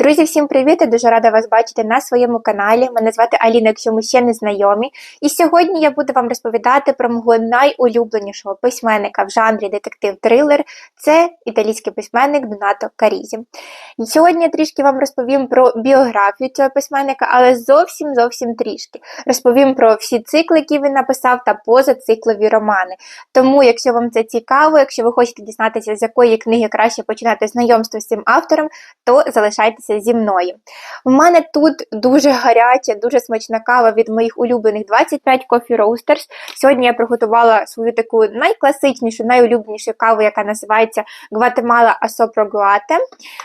Друзі, всім привіт! Я дуже рада вас бачити на своєму каналі. Мене звати Аліна, якщо ми ще не знайомі. І сьогодні я буду вам розповідати про мого найулюбленішого письменника в жанрі детектив-трилер. Це італійський письменник Донато Карізі. І сьогодні я трішки вам розповім про біографію цього письменника, але зовсім зовсім трішки. Розповім про всі цикли, які він написав, та позациклові романи. Тому, якщо вам це цікаво, якщо ви хочете дізнатися, з якої книги краще починати знайомство з цим автором, то залишайтеся зі мною. У мене тут дуже гаряча, дуже смачна кава від моїх улюблених 25 Coffee Roasters. Сьогодні я приготувала свою таку найкласичнішу, найулюбленішу каву, яка називається Guatemala Asoproguate.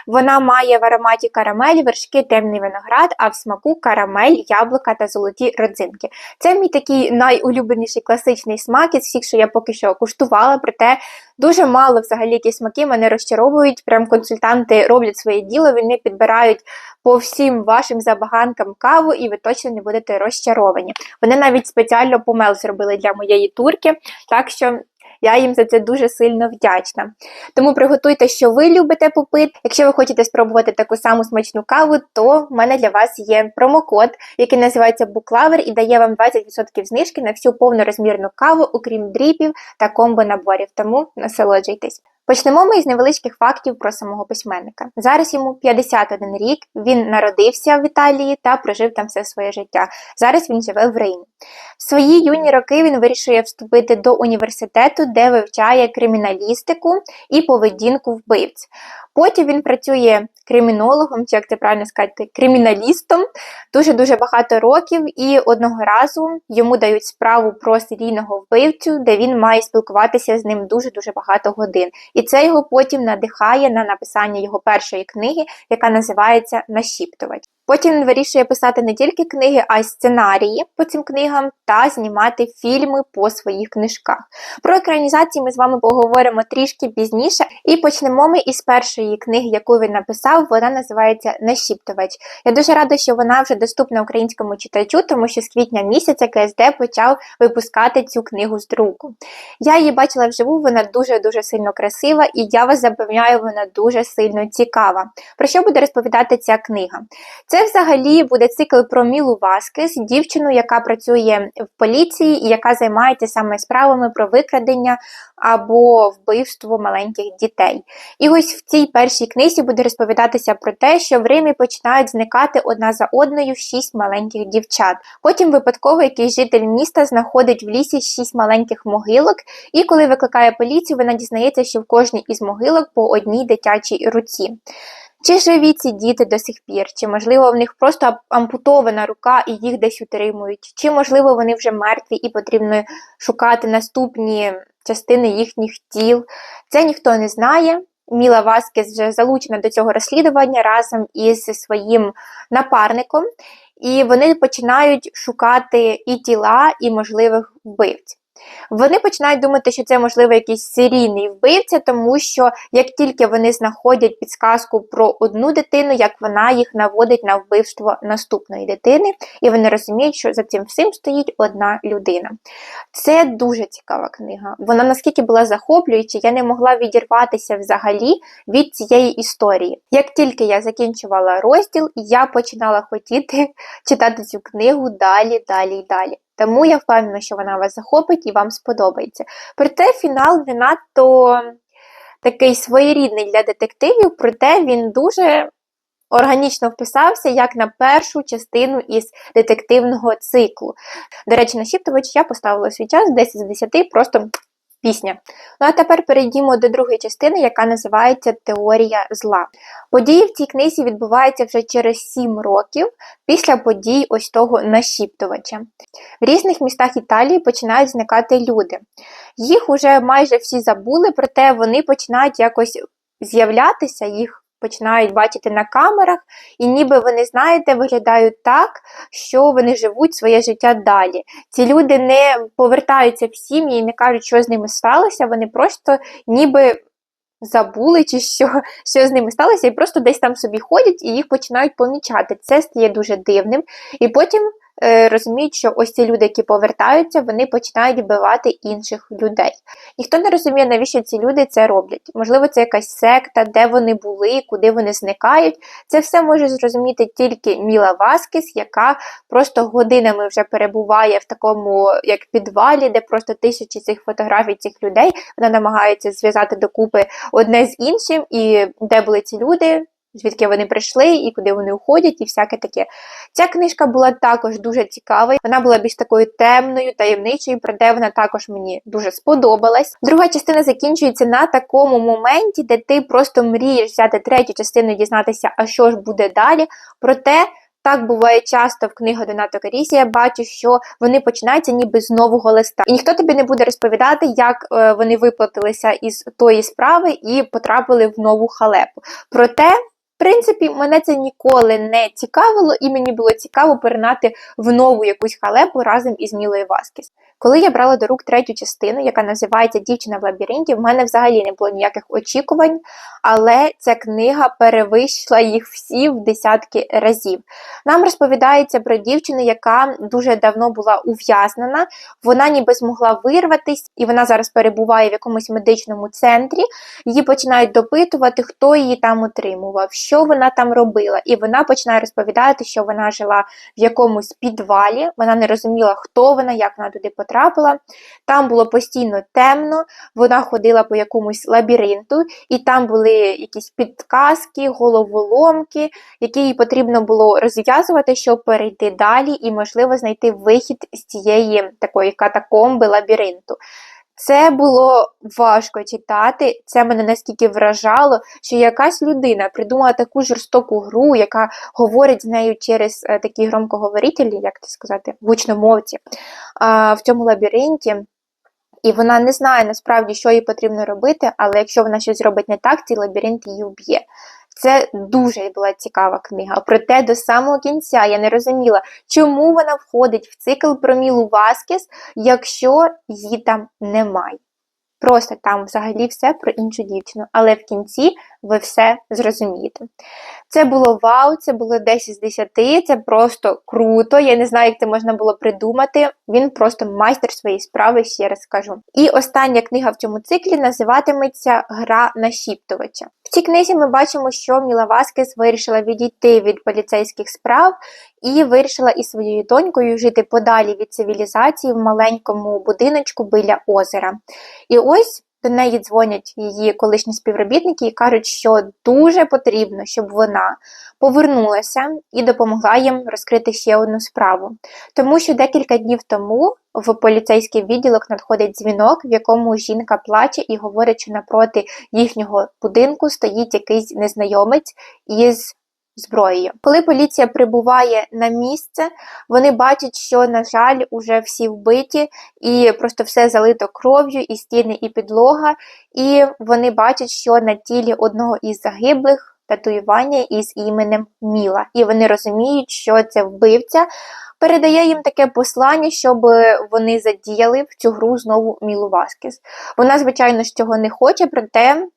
Вона має в ароматі карамель, вершки, темний виноград, а в смаку карамель, яблука та золоті родзинки. Це мій такий найулюбленіший класичний смак із всіх, що я поки що куштувала, проте дуже мало взагалі які смаки мене розчаровують. Прям консультанти роблять своє діло, вони підбирають по всім вашим забаганкам каву, і ви точно не будете розчаровані. Вони навіть спеціально помел зробили для моєї турки, так що. Я їм за це дуже сильно вдячна. Тому приготуйте, що ви любите попити. Якщо ви хочете спробувати таку саму смачну каву, то в мене для вас є промокод, який називається Буклавер і дає вам 20% знижки на всю повнорозмірну каву, окрім дріпів та комбо-наборів. Тому насолоджуйтесь. Почнемо ми із невеличких фактів про самого письменника. Зараз йому 51 рік, він народився в Італії та прожив там все своє життя. Зараз він живе в Римі. В свої юні роки він вирішує вступити до університету, де вивчає криміналістику і поведінку вбивць. Потім він працює кримінологом, чи як це правильно сказати, криміналістом дуже-дуже багато років, і одного разу йому дають справу про серійного вбивцю, де він має спілкуватися з ним дуже-дуже багато годин. І це його потім надихає на написання його першої книги, яка називається Нашіптувач. Потім він вирішує писати не тільки книги, а й сценарії по цим книгам та знімати фільми по своїх книжках. Про екранізації ми з вами поговоримо трішки пізніше, і почнемо ми із першої книги, яку він написав. Вона називається Нашіптувач. Я дуже рада, що вона вже доступна українському читачу, тому що з квітня місяця КСД почав випускати цю книгу з друку. Я її бачила вживу, вона дуже-дуже сильно красива, і я вас запевняю, вона дуже сильно цікава. Про що буде розповідати ця книга? Це взагалі буде цикл про Мілу Васкес, дівчину, яка працює в поліції і яка займається саме справами про викрадення або вбивство маленьких дітей. І ось в цій першій книзі буде розповідатися про те, що в Римі починають зникати одна за одною шість маленьких дівчат. Потім випадково якийсь житель міста знаходить в лісі шість маленьких могилок, і коли викликає поліцію, вона дізнається, що в кожній із могилок по одній дитячій руці. Чи живі ці діти до сих пір, чи, можливо, в них просто ампутована рука і їх десь утримують, чи, можливо, вони вже мертві і потрібно шукати наступні частини їхніх тіл. Це ніхто не знає. Міла Васкес вже залучена до цього розслідування разом із своїм напарником, і вони починають шукати і тіла, і можливих вбивць. Вони починають думати, що це, можливо, якийсь серійний вбивця, тому що як тільки вони знаходять підсказку про одну дитину, як вона їх наводить на вбивство наступної дитини, і вони розуміють, що за цим всім стоїть одна людина. Це дуже цікава книга. Вона наскільки була захоплююча, я не могла відірватися взагалі від цієї історії. Як тільки я закінчувала розділ, я починала хотіти читати цю книгу далі, далі і далі. Тому я впевнена, що вона вас захопить і вам сподобається. Проте фінал не надто такий своєрідний для детективів, проте він дуже органічно вписався як на першу частину із детективного циклу. До речі, на Шіптович я поставила свій час 10 з 10, просто пісня. Ну а тепер перейдімо до другої частини, яка називається Теорія зла. Події в цій книзі відбуваються вже через 7 років після подій ось того нашіптувача. В різних містах Італії починають зникати люди. Їх уже майже всі забули, проте вони починають якось з'являтися, їх починають бачити на камерах, і ніби вони, знаєте, виглядають так, що вони живуть своє життя далі. Ці люди не повертаються в сім'ї і не кажуть, що з ними сталося, вони просто ніби. Забули, чи що що з ними сталося, і просто десь там собі ходять і їх починають помічати. Це стає дуже дивним. І потім розуміють, що ось ці люди, які повертаються, вони починають вбивати інших людей. Ніхто не розуміє, навіщо ці люди це роблять. Можливо, це якась секта, де вони були, куди вони зникають. Це все може зрозуміти тільки Міла Васкіс, яка просто годинами вже перебуває в такому як підвалі, де просто тисячі цих фотографій цих людей. Вона намагається зв'язати докупи одне з іншим, і де були ці люди. Звідки вони прийшли і куди вони уходять, і всяке таке. Ця книжка була також дуже цікавою. Вона була більш такою темною, таємничою, проте вона також мені дуже сподобалась. Друга частина закінчується на такому моменті, де ти просто мрієш взяти третю частину і дізнатися, а що ж буде далі. Проте. Так буває часто в книгах Доната Карісі, я бачу, що вони починаються ніби з нового листа. І ніхто тобі не буде розповідати, як е, вони виплатилися із тої справи і потрапили в нову халепу. Проте в принципі, мене це ніколи не цікавило, і мені було цікаво перенати в нову якусь халепу разом із Мілою Васкіс. Коли я брала до рук третю частину, яка називається Дівчина в лабіринті, в мене взагалі не було ніяких очікувань, але ця книга перевищила їх всі в десятки разів. Нам розповідається про дівчину, яка дуже давно була ув'язнена, вона ніби змогла вирватися, і вона зараз перебуває в якомусь медичному центрі. Її починають допитувати, хто її там утримував, що вона там робила. І вона починає розповідати, що вона жила в якомусь підвалі, вона не розуміла, хто вона, як вона туди потрапила. Там було постійно темно, вона ходила по якомусь лабіринту, і там були якісь підказки, головоломки, які їй потрібно було розв'язувати, щоб перейти далі і, можливо, знайти вихід з цієї такої катакомби лабіринту. Це було важко читати. Це мене наскільки вражало, що якась людина придумала таку жорстоку гру, яка говорить з нею через е, такі громкоговорителі, як це сказати, гучномовці в цьому лабіринті. І вона не знає насправді, що їй потрібно робити, але якщо вона щось зробить не так, цей лабіринт її вб'є. Це дуже була цікава книга. Проте до самого кінця я не розуміла, чому вона входить в цикл про Мілу Васкіс, якщо її там немає. Просто там взагалі все про іншу дівчину. Але в кінці ви все зрозумієте. Це було вау, це було 10 з 10, це просто круто. Я не знаю, як це можна було придумати. Він просто майстер своєї справи, ще раз скажу. І остання книга в цьому циклі називатиметься Гра нашіптувача. В цій книзі ми бачимо, що Міла Васкес вирішила відійти від поліцейських справ і вирішила із своєю донькою жити подалі від цивілізації в маленькому будиночку біля озера. І ось до неї дзвонять її колишні співробітники і кажуть, що дуже потрібно, щоб вона повернулася і допомогла їм розкрити ще одну справу. Тому що декілька днів тому в поліцейський відділок надходить дзвінок, в якому жінка плаче і говорить, що напроти їхнього будинку стоїть якийсь незнайомець із зброєю. Коли поліція прибуває на місце, вони бачать, що, на жаль, уже всі вбиті, і просто все залито кров'ю, і стіни, і підлога. І вони бачать, що на тілі одного із загиблих. Татуювання із іменем Міла, і вони розуміють, що це вбивця. Передає їм таке послання, щоб вони задіяли в цю гру знову Мілу Васкіс. Вона, звичайно, ж цього не хоче, проте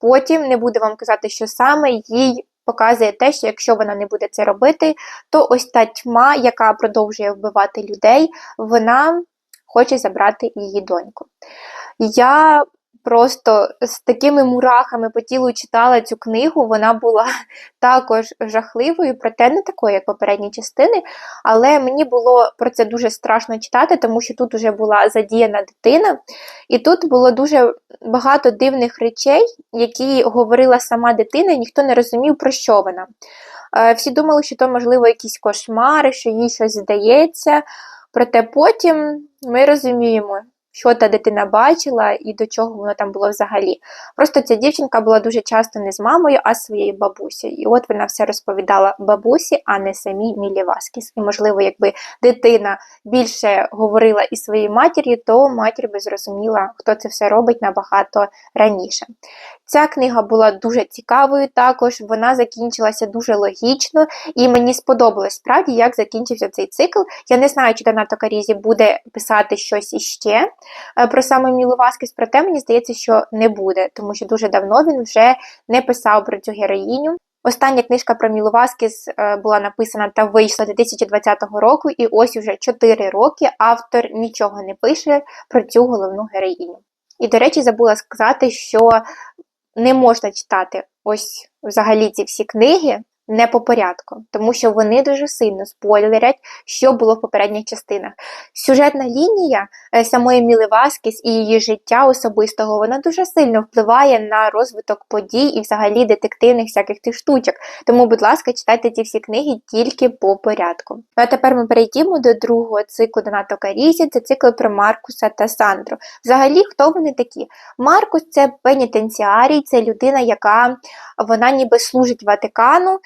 потім не буде вам казати, що саме їй показує те, що якщо вона не буде це робити, то ось та тьма, яка продовжує вбивати людей, вона хоче забрати її доньку. Я просто з такими мурахами по тілу читала цю книгу, вона була також жахливою, проте не такою, як попередні частини. Але мені було про це дуже страшно читати, тому що тут вже була задіяна дитина, і тут було дуже багато дивних речей, які говорила сама дитина, і ніхто не розумів, про що вона. Е, всі думали, що то, можливо, якісь кошмари, що їй щось здається. Проте потім ми розуміємо, що та дитина бачила і до чого воно там було взагалі. Просто ця дівчинка була дуже часто не з мамою, а з своєю бабусею. І от вона все розповідала бабусі, а не самій Мілі Васкіс. І, можливо, якби дитина більше говорила із своєю матір'ю, то матір би зрозуміла, хто це все робить набагато раніше. Ця книга була дуже цікавою також, вона закінчилася дуже логічно, і мені сподобалось справді, як закінчився цей цикл. Я не знаю, чи Доната Карізі буде писати щось іще про саме Мілу Васкіс, проте мені здається, що не буде, тому що дуже давно він вже не писав про цю героїню. Остання книжка про Мілу Васкіс е, була написана та вийшла 2020 року, і ось уже 4 роки автор нічого не пише про цю головну героїню. І, до речі, забула сказати, що не можна читати ось взагалі ці всі книги не по порядку, тому що вони дуже сильно спойлерять, що було в попередніх частинах. Сюжетна лінія е, самої Міли Васкіс і її життя особистого вона дуже сильно впливає на розвиток подій і взагалі детективних всяких тих штучок. Тому, будь ласка, читайте ці всі книги тільки по порядку. Ну а тепер ми перейдемо до другого циклу Донато Карізі, це цикл про Маркуса та Сандру. Взагалі, хто вони такі? Маркус це пенітенціарій, це людина, яка вона ніби служить Ватикану.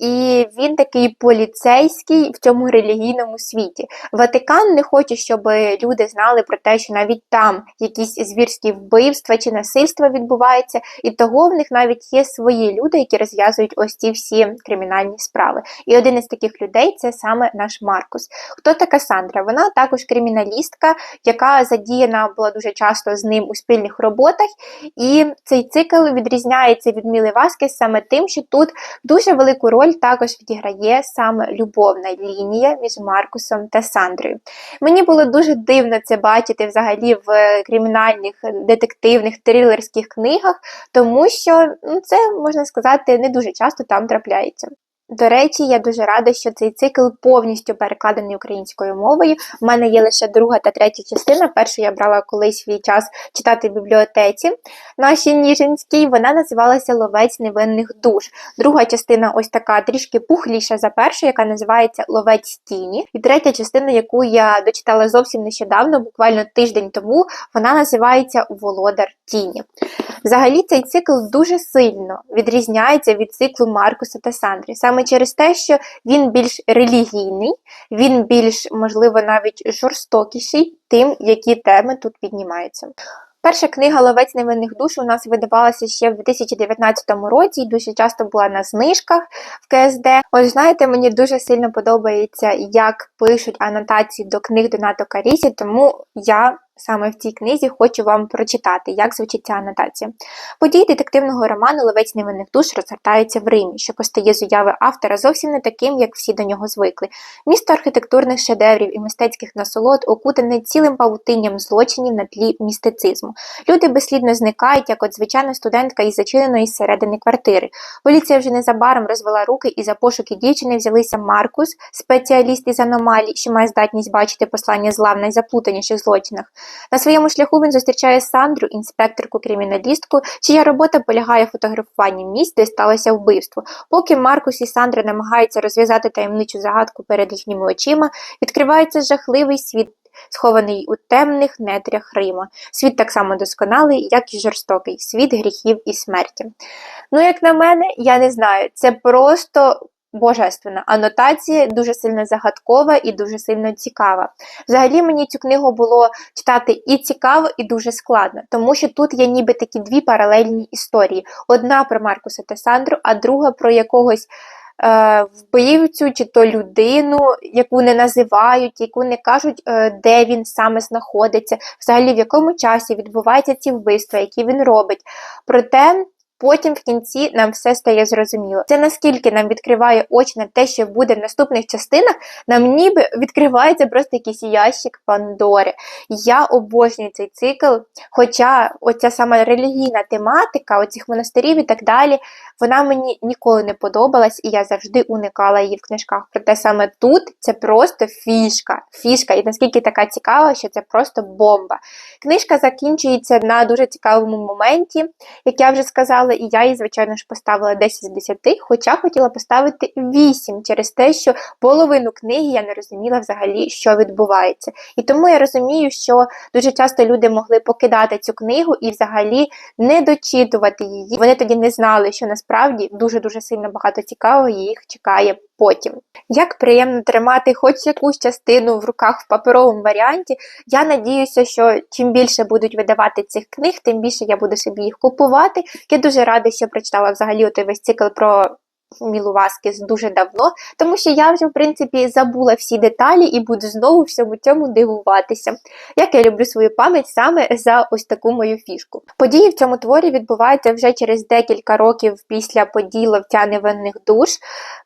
І він такий поліцейський в цьому релігійному світі. Ватикан не хоче, щоб люди знали про те, що навіть там якісь звірські вбивства чи насильства відбуваються, і того в них навіть є свої люди, які розв'язують ось ці всі кримінальні справи. І один із таких людей це саме наш Маркус. Хто така Сандра? Вона також криміналістка, яка задіяна була дуже часто з ним у спільних роботах. І цей цикл відрізняється від Міли Васкес саме тим, що тут дуже велику роль також відіграє саме любовна лінія між Маркусом та Сандрою. Мені було дуже дивно це бачити взагалі в кримінальних детективних трилерських книгах, тому що ну, це можна сказати не дуже часто там трапляється. До речі, я дуже рада, що цей цикл повністю перекладений українською мовою. У мене є лише друга та третя частина. Першу я брала колись свій час читати в бібліотеці нашій Ніжинській. Вона називалася Ловець невинних душ. Друга частина ось така трішки пухліша за першу, яка називається Ловець тіні. І третя частина, яку я дочитала зовсім нещодавно, буквально тиждень тому, вона називається Володар тіні. Взагалі, цей цикл дуже сильно відрізняється від циклу Маркуса та Сандрі. Саме через те, що він більш релігійний, він більш, можливо, навіть жорстокіший тим, які теми тут піднімаються. Перша книга Ловець невинних душ у нас видавалася ще в 2019 році і дуже часто була на знижках в КСД. Ось знаєте, мені дуже сильно подобається, як пишуть анотації до книг Донато Карісі, тому я саме в цій книзі хочу вам прочитати, як звучить ця анотація. Події детективного роману Ловець невинних душ розгортаються в Римі, що постає з уяви автора зовсім не таким, як всі до нього звикли. Місто архітектурних шедеврів і мистецьких насолод окутане цілим павутинням злочинів на тлі містицизму. Люди безслідно зникають, як от звичайна студентка із зачиненої зсередини квартири. Поліція вже незабаром розвела руки і за пошуки дівчини взялися Маркус, спеціаліст із аномалій, що має здатність бачити послання зла в найзаплутаніших злочинах. На своєму шляху він зустрічає Сандру, інспекторку-криміналістку, чия робота полягає в фотографуванні місць, де сталося вбивство. Поки Маркус і Сандра намагаються розв'язати таємничу загадку перед їхніми очима, відкривається жахливий світ. Схований у темних нетрях Рима. Світ так само досконалий, як і жорстокий, світ гріхів і смерті. Ну, як на мене, я не знаю, це просто божественна анотація, дуже сильно загадкова і дуже сильно цікава. Взагалі мені цю книгу було читати і цікаво, і дуже складно, тому що тут є ніби такі дві паралельні історії: одна про Маркуса та Сандру, а друга про якогось. е, Вбивцю чи то людину, яку не називають, яку не кажуть, е, де він саме знаходиться, взагалі в якому часі відбуваються ці вбивства, які він робить. Проте Потім в кінці нам все стає зрозуміло. Це наскільки нам відкриває очі на те, що буде в наступних частинах, нам ніби відкривається просто якийсь ящик Пандори. Я обожнюю цей цикл, хоча оця сама релігійна тематика, оцих монастирів і так далі, вона мені ніколи не подобалась, і я завжди уникала її в книжках. Проте саме тут це просто фішка. Фішка, і наскільки така цікава, що це просто бомба. Книжка закінчується на дуже цікавому моменті, як я вже сказала і я їй, звичайно ж, поставила 10 з 10, хоча хотіла поставити 8 через те, що половину книги я не розуміла взагалі, що відбувається. І тому я розумію, що дуже часто люди могли покидати цю книгу і взагалі не дочитувати її. Вони тоді не знали, що насправді дуже-дуже сильно багато цікавого їх чекає потім. Як приємно тримати хоч якусь частину в руках в паперовому варіанті. Я надіюся, що чим більше будуть видавати цих книг, тим більше я буду собі їх купувати. Я дуже рада, що прочитала взагалі той весь цикл про Мілу дуже давно, тому що я вже, в принципі, забула всі деталі і буду знову всьому цьому дивуватися. Як я люблю свою пам'ять саме за ось таку мою фішку. Події в цьому творі відбуваються вже через декілька років після подій ловця невинних душ.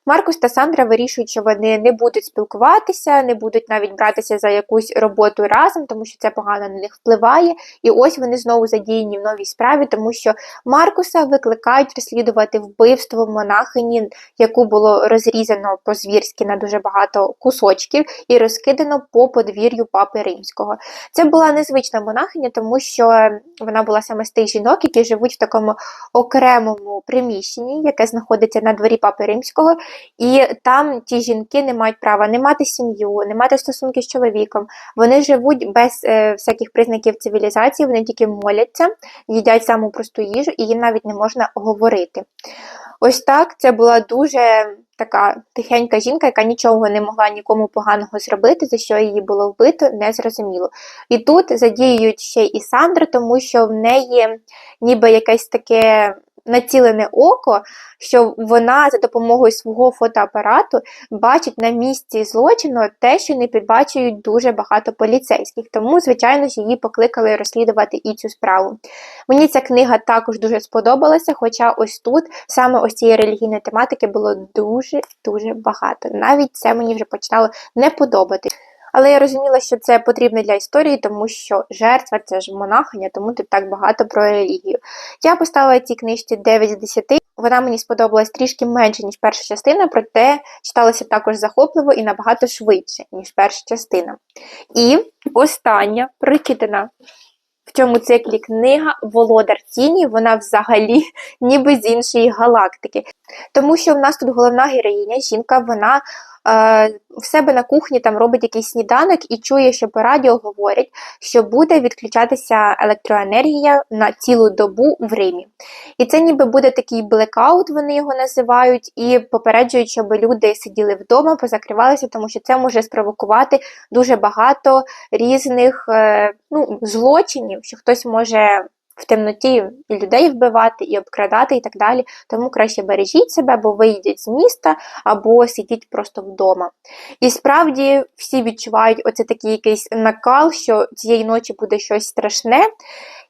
Маркус та Сандра вирішують, що вони не будуть спілкуватися, не будуть навіть братися за якусь роботу разом, тому що це погано на них впливає. І ось вони знову задіяні в новій справі, тому що Маркуса викликають розслідувати вбивство монахині, яку було розрізано по-звірськи на дуже багато кусочків і розкидано по подвір'ю папи римського. Це була незвична монахиня, тому що вона була саме з тих жінок, які живуть в такому окремому приміщенні, яке знаходиться на дворі папи римського. І там ті жінки не мають права не мати сім'ю, не мати стосунки з чоловіком. Вони живуть без е, всяких признаків цивілізації, вони тільки моляться, їдять саму просту їжу, і їм навіть не можна говорити. Ось так це була дуже така тихенька жінка, яка нічого не могла нікому поганого зробити, за що її було вбито, незрозуміло. І тут задіюють ще і Сандру, тому що в неї ніби якесь таке націлене око, що вона за допомогою свого фотоапарату бачить на місці злочину те, що не підбачують дуже багато поліцейських. Тому, звичайно ж, її покликали розслідувати і цю справу. Мені ця книга також дуже сподобалася, хоча ось тут саме ось цієї релігійної тематики було дуже-дуже багато. Навіть це мені вже починало не подобати. Але я розуміла, що це потрібно для історії, тому що жертва це ж монахиня, тому тут так багато про релігію. Я поставила цій книжці 9 з 10. Вона мені сподобалась трішки менше, ніж перша частина, проте читалася також захопливо і набагато швидше, ніж перша частина. І остання прочитана в цьому циклі книга Володар Тіні, вона взагалі ніби з іншої галактики. Тому що в нас тут головна героїня, жінка, вона в себе на кухні там робить якийсь сніданок і чує, що по радіо говорять, що буде відключатися електроенергія на цілу добу в Римі. І це ніби буде такий блекаут, вони його називають, і попереджують, щоб люди сиділи вдома, позакривалися, тому що це може спровокувати дуже багато різних е, ну, злочинів, що хтось може в темноті і людей вбивати, і обкрадати, і так далі. Тому краще бережіть себе, або вийдіть з міста, або сидіть просто вдома. І справді всі відчувають оце такий якийсь накал, що цієї ночі буде щось страшне.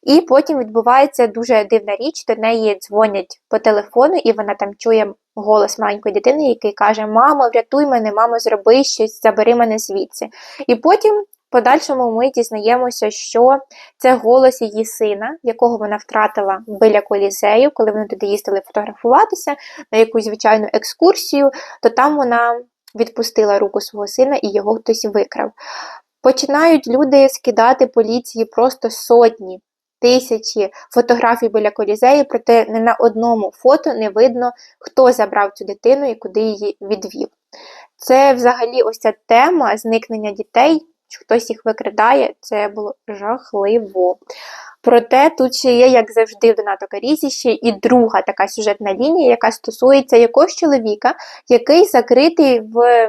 І потім відбувається дуже дивна річ, до неї дзвонять по телефону, і вона там чує голос маленької дитини, який каже: Мамо, врятуй мене, мамо, зроби щось, забери мене звідси. І потім подальшому ми дізнаємося, що це голос її сина, якого вона втратила біля колізею, коли вони туди їздили фотографуватися на якусь звичайну екскурсію, то там вона відпустила руку свого сина і його хтось викрав. Починають люди скидати поліції просто сотні. Тисячі фотографій біля колізею, проте не на одному фото не видно, хто забрав цю дитину і куди її відвів. Це взагалі ось ця тема зникнення дітей що хтось їх викрадає, це було жахливо. Проте тут ще є, як завжди, в Донато Карізі ще і друга така сюжетна лінія, яка стосується якогось чоловіка, який закритий в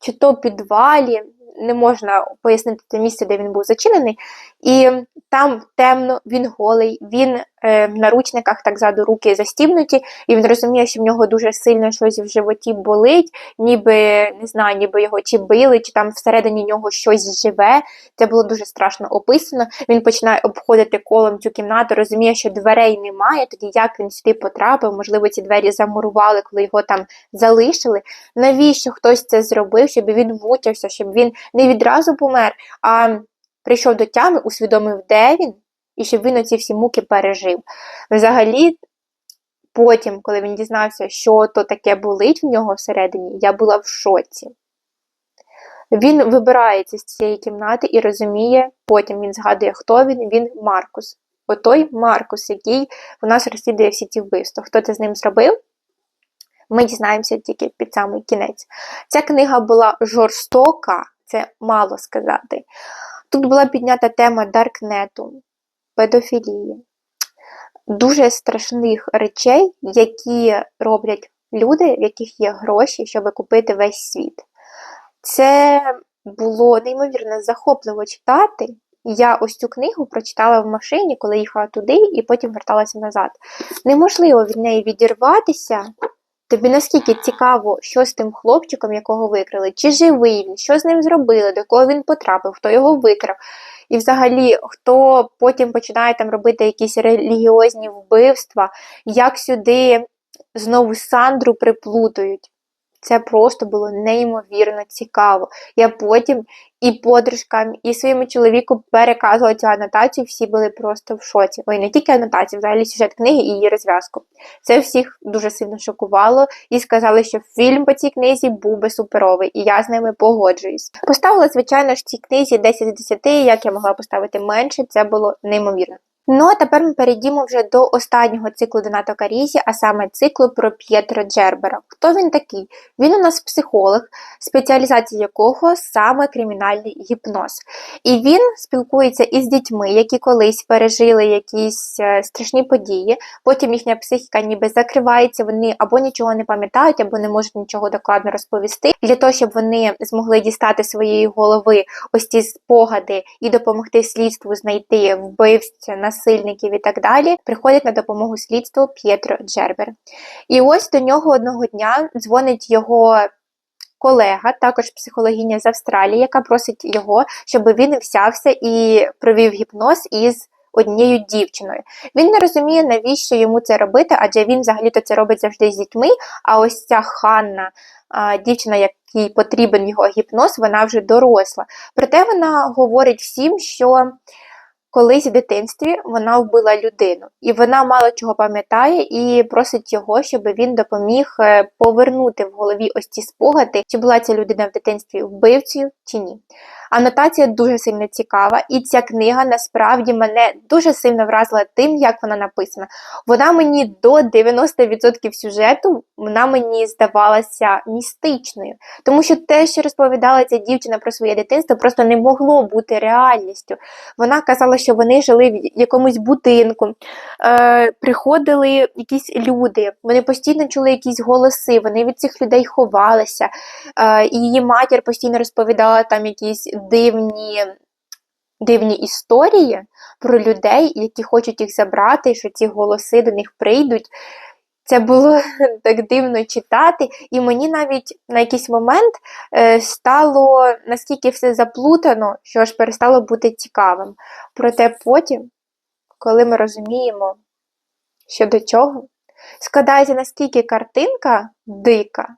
чи то підвалі, не можна пояснити це місце, де він був зачинений, і там темно, він голий, він е, в наручниках так ззаду руки застібнуті, і він розуміє, що в нього дуже сильно щось в животі болить, ніби не знаю, ніби його чи били, чи там всередині нього щось живе. Це було дуже страшно описано. Він починає обходити колом цю кімнату, розуміє, що дверей немає. Тоді як він сюди потрапив, можливо, ці двері замурували, коли його там залишили. Навіщо хтось це зробив, щоб він мучився, щоб він не відразу помер, а прийшов до тями, усвідомив, де він, і щоб він оці всі муки пережив. Взагалі, потім, коли він дізнався, що то таке болить в нього всередині, я була в шоці. Він вибирається з цієї кімнати і розуміє, потім він згадує, хто він, він Маркус. Отой Маркус, який у нас розслідує всі ці вбивства. Хто це з ним зробив? Ми дізнаємося тільки під самий кінець. Ця книга була жорстока, це мало сказати. Тут була піднята тема даркнету, педофілії, дуже страшних речей, які роблять люди, в яких є гроші, щоб купити весь світ. Це було неймовірно захопливо читати. Я ось цю книгу прочитала в машині, коли їхала туди, і потім верталася назад. Неможливо від неї відірватися Тобі наскільки цікаво, що з тим хлопчиком, якого викрили, чи живий він, що з ним зробили, до кого він потрапив, хто його викрав. І взагалі, хто потім починає там робити якісь релігіозні вбивства, як сюди знову Сандру приплутають. Це просто було неймовірно цікаво. Я потім і подружкам, і своєму чоловіку переказувала цю анотацію, всі були просто в шоці. Ой, не тільки анотацію, взагалі сюжет книги і її розв'язку. Це всіх дуже сильно шокувало і сказали, що фільм по цій книзі був би суперовий, і я з ними погоджуюсь. Поставила, звичайно ж, цій книзі 10 з 10, як я могла поставити менше, це було неймовірно. Ну а тепер ми перейдімо вже до останнього циклу Донато Карізі, а саме циклу про П'єтро Джербера. Хто він такий? Він у нас психолог, спеціалізація якого саме кримінальний гіпноз. І він спілкується із дітьми, які колись пережили якісь е, страшні події. Потім їхня психіка ніби закривається, вони або нічого не пам'ятають, або не можуть нічого докладно розповісти. Для того, щоб вони змогли дістати своєї голови ось ці спогади і допомогти слідству знайти вбивця на насильників і так далі, приходить на допомогу слідству П'єтро Джербер. І ось до нього одного дня дзвонить його. Колега, також психологиня з Австралії, яка просить його, щоб він взявся і провів гіпноз із однією дівчиною. Він не розуміє, навіщо йому це робити, адже він взагалі-то це робить завжди з дітьми. А ось ця Ханна, дівчина, якій потрібен його гіпноз, вона вже доросла. Проте вона говорить всім, що колись в дитинстві вона вбила людину, і вона мало чого пам'ятає і просить його, щоб він допоміг е, повернути в голові ось ці спогади, чи була ця людина в дитинстві вбивцею чи ні. Анотація дуже сильно цікава, і ця книга насправді мене дуже сильно вразила тим, як вона написана. Вона мені до 90% сюжету вона мені здавалася містичною, тому що те, що розповідала ця дівчина про своє дитинство, просто не могло бути реальністю. Вона казала, що вони жили в якомусь будинку, е, приходили якісь люди, вони постійно чули якісь голоси, вони від цих людей ховалися. Е, і її матір постійно розповідала там якісь дивні дивні історії про людей, які хочуть їх забрати, що ці голоси до них прийдуть. Це було так дивно читати, і мені навіть на якийсь момент е, стало наскільки все заплутано, що аж перестало бути цікавим. Проте потім, коли ми розуміємо, що до чого, складається наскільки картинка дика,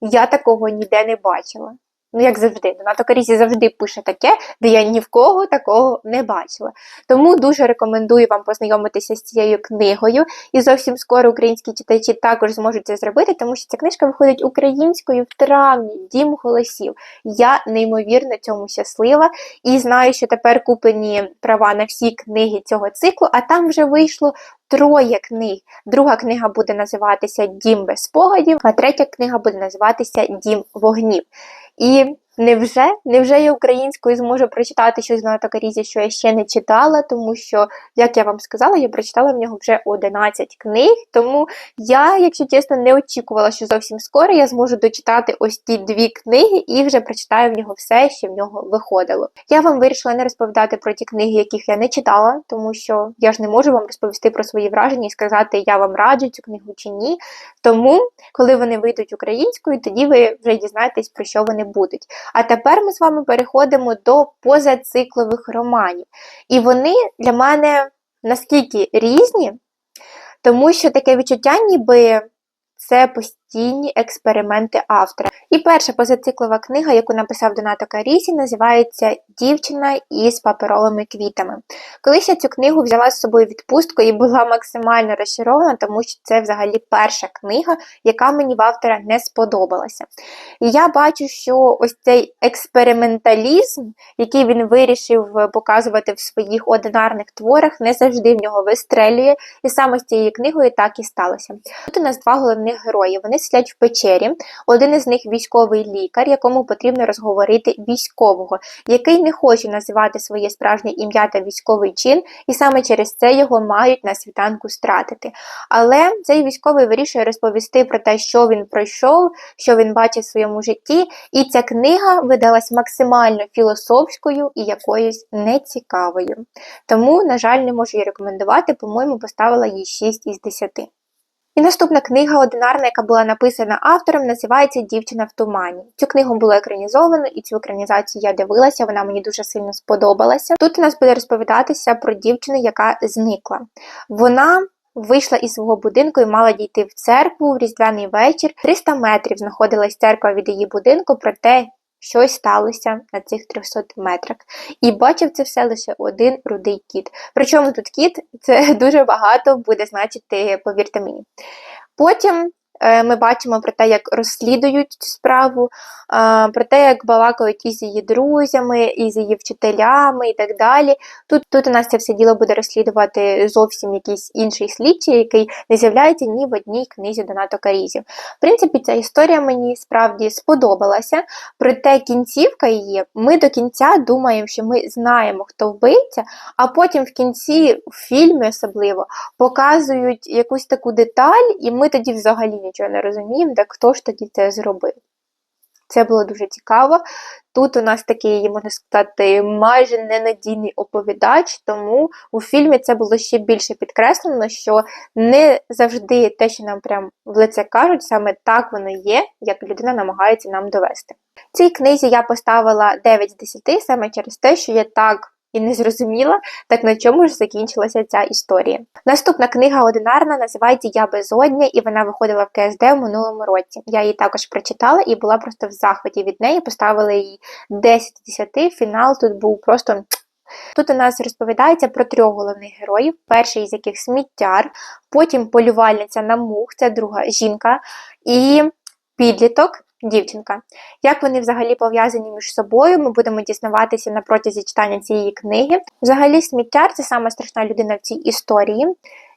я такого ніде не бачила. Ну, як завжди, Доната Карізі завжди пише таке, де я ні в кого такого не бачила. Тому дуже рекомендую вам познайомитися з цією книгою. І зовсім скоро українські читачі також зможуть це зробити, тому що ця книжка виходить українською в травні, дім голосів. Я неймовірно цьому щаслива і знаю, що тепер куплені права на всі книги цього циклу, а там вже вийшло. Троє книг. Друга книга буде називатися Дім без спогадів, а третя книга буде називатися Дім вогнів. І невже невже я українською зможу прочитати щось на Карізі, що я ще не читала, тому що, як я вам сказала, я прочитала в нього вже 11 книг. Тому я, якщо чесно, не очікувала, що зовсім скоро я зможу дочитати ось ті дві книги і вже прочитаю в нього все, що в нього виходило. Я вам вирішила не розповідати про ті книги, яких я не читала, тому що я ж не можу вам розповісти про свої враження і сказати, я вам раджу цю книгу чи ні. Тому, коли вони вийдуть українською, тоді ви вже дізнаєтесь, про що вони будуть. А тепер ми з вами переходимо до позациклових романів. І вони для мене наскільки різні, тому що таке відчуття, ніби це постійні експерименти автора. І перша позациклова книга, яку написав Донато Карісі, називається Дівчина із паперовими квітами. Колись я цю книгу взяла з собою відпустку і була максимально розчарована, тому що це взагалі перша книга, яка мені в автора не сподобалася. І я бачу, що ось цей експерименталізм, який він вирішив показувати в своїх одинарних творах, не завжди в нього вистрелює. І саме з цією книгою так і сталося. Тут у нас два головних герої. Вони сидять в печері. Один із них військовий лікар, якому потрібно розговорити військового, який не хоче називати своє справжнє ім'я та військовий чин, і саме через це його мають на світанку стратити. Але цей військовий вирішує розповісти про те, що він пройшов, що він бачив в своєму житті, і ця книга видалась максимально філософською і якоюсь нецікавою. Тому, на жаль, не можу її рекомендувати, по-моєму, поставила їй 6 із 10. І наступна книга одинарна, яка була написана автором, називається Дівчина в тумані. Цю книгу було екранізовано, і цю екранізацію я дивилася, вона мені дуже сильно сподобалася. Тут у нас буде розповідатися про дівчину, яка зникла. Вона. Вийшла із свого будинку і мала дійти в церкву в різдвяний вечір. 300 метрів знаходилась церква від її будинку, проте щось сталося на цих 300 метрах. І бачив це все лише один рудий кіт. Причому тут кіт це дуже багато буде значити, повірте мені. Потім ми бачимо про те, як розслідують цю справу, е, про те, як балакають із її друзями, із її вчителями і так далі. Тут тут у нас це все діло буде розслідувати зовсім якийсь інший слідчий, який не з'являється ні в одній книзі Донато Карізі. В принципі, ця історія мені справді сподобалася, проте кінцівка її, ми до кінця думаємо, що ми знаємо, хто вбивця, а потім в кінці, в фільмі особливо, показують якусь таку деталь, і ми тоді взагалі нічого не розуміємо, так хто ж тоді це зробив. Це було дуже цікаво. Тут у нас такий, можна сказати, майже ненадійний оповідач, тому у фільмі це було ще більше підкреслено, що не завжди те, що нам прям в лице кажуть, саме так воно є, як людина намагається нам довести. Цій книзі я поставила 9 з 10 саме через те, що я так і не зрозуміла, так на чому ж закінчилася ця історія. Наступна книга одинарна називається Я безодня, і вона виходила в КСД в минулому році. Я її також прочитала і була просто в захваті від неї. Поставила її 10 з 10, Фінал тут був просто. Тут у нас розповідається про трьох головних героїв, перший з яких сміттяр, потім полювальниця на мух, це друга жінка, і підліток, дівчинка. Як вони взагалі пов'язані між собою, ми будемо дізнаватися на протязі читання цієї книги. Взагалі, сміттяр це сама страшна людина в цій історії.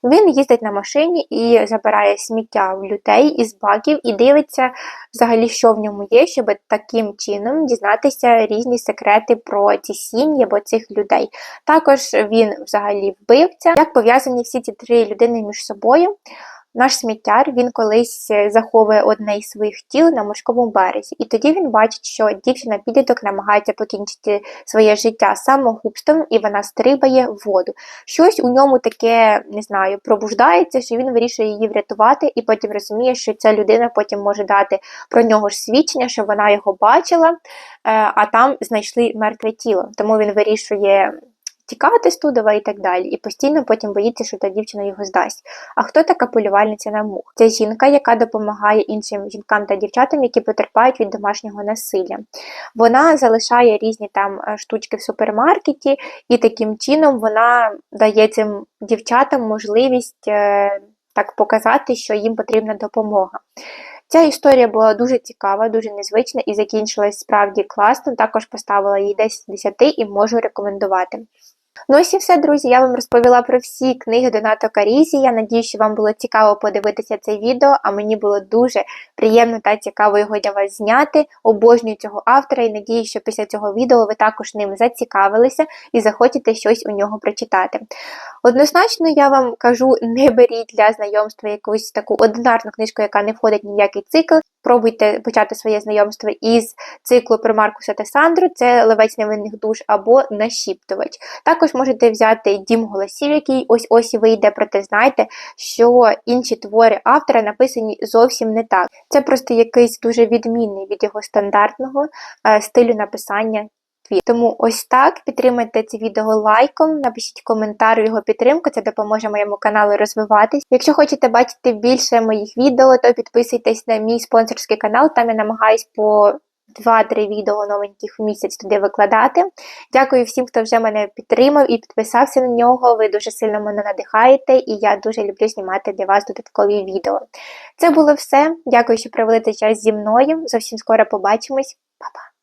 Він їздить на машині і забирає сміття в людей із баків і дивиться, взагалі, що в ньому є, щоб таким чином дізнатися різні секрети про ці сім'ї або цих людей. Також він взагалі вбивця. Як пов'язані всі ці три людини між собою? Наш сміттяр він колись е, заховує одне із своїх тіл на морському березі, і тоді він бачить, що дівчина підліток намагається покінчити своє життя самогубством, і вона стрибає в воду. Щось у ньому таке не знаю, пробуждається, що він вирішує її врятувати, і потім розуміє, що ця людина потім може дати про нього ж свідчення, що вона його бачила, е, а там знайшли мертве тіло. Тому він вирішує тікати з Тудова і так далі, і постійно потім боїться, що та дівчина його здасть. А хто така полювальниця на мух? Це жінка, яка допомагає іншим жінкам та дівчатам, які потерпають від домашнього насилля. Вона залишає різні там е, штучки в супермаркеті, і таким чином вона дає цим дівчатам можливість е, так показати, що їм потрібна допомога. Ця історія була дуже цікава, дуже незвична і закінчилась справді класно. Також поставила їй 10 з 10 і можу рекомендувати. Ну ось і все, друзі. Я вам розповіла про всі книги Донато Карізі. Я надію, що вам було цікаво подивитися це відео, а мені було дуже приємно та цікаво його для вас зняти. Обожнюю цього автора і надію, що після цього відео ви також ним зацікавилися і захочете щось у нього прочитати. Однозначно, я вам кажу, не беріть для знайомства якусь таку одинарну книжку, яка не входить в який цикл. Пробуйте почати своє знайомство із циклу про Маркуса та Сандру, це Левець невинних душ або Нашіптувач. Також можете взяти дім голосів, який ось ось і вийде, проте знайте, що інші твори автора написані зовсім не так. Це просто якийсь дуже відмінний від його стандартного е, стилю написання тому ось так підтримайте це відео лайком, напишіть коментар його підтримку, це допоможе моєму каналу розвиватись. Якщо хочете бачити більше моїх відео, то підписуйтесь на мій спонсорський канал, там я намагаюсь по 2-3 відео новеньких в місяць туди викладати. Дякую всім, хто вже мене підтримав і підписався на нього. Ви дуже сильно мене надихаєте, і я дуже люблю знімати для вас додаткові відео. Це було все. Дякую, що провели цей час зі мною. Зовсім скоро побачимось. Па-па!